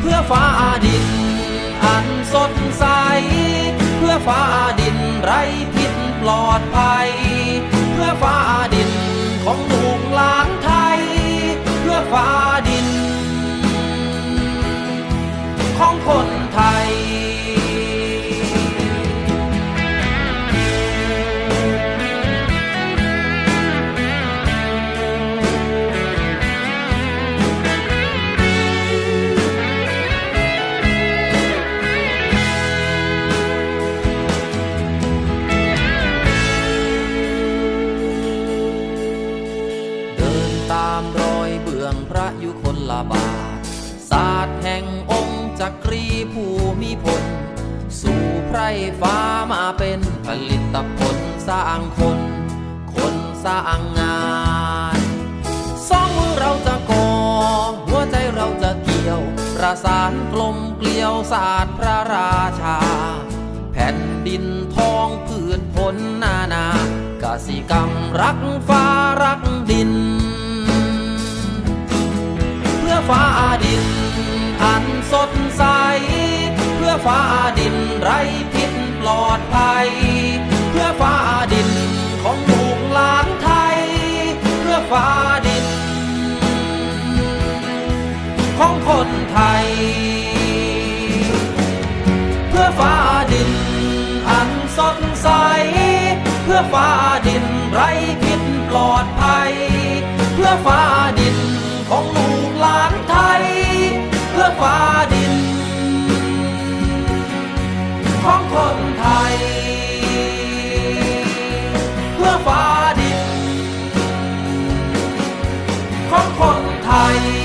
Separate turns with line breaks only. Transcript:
เพื่อฟ้าดิน อันสดใส เพื่อฟ้าดินไร้พิษปลอดภัย เพื่อฟ้าดินของหนู ลบาทศาสตร์แห่งองค์จักรีภูมิพล สู่ไพรฟ้ามาเป็นผลิตผลสร้างคน คนสร้างงาน สองมือเราจะก่อหัวใจเราจะเกี่ยว ประสานกลมเกลียวศาสตร์พระราชา แผ่นดินทองพืชผลนานา กสิกรรมรักฟ้ารักดิน ฟ้าดินไร้พิษปลอดภัย เพื่อฟ้าดินของลูกหลานไทย เพื่อฟ้าดิน ของคนไทย เพื่อฟ้าดินอันสดใส เพื่อฟ้าดินไร้พิษปลอด I.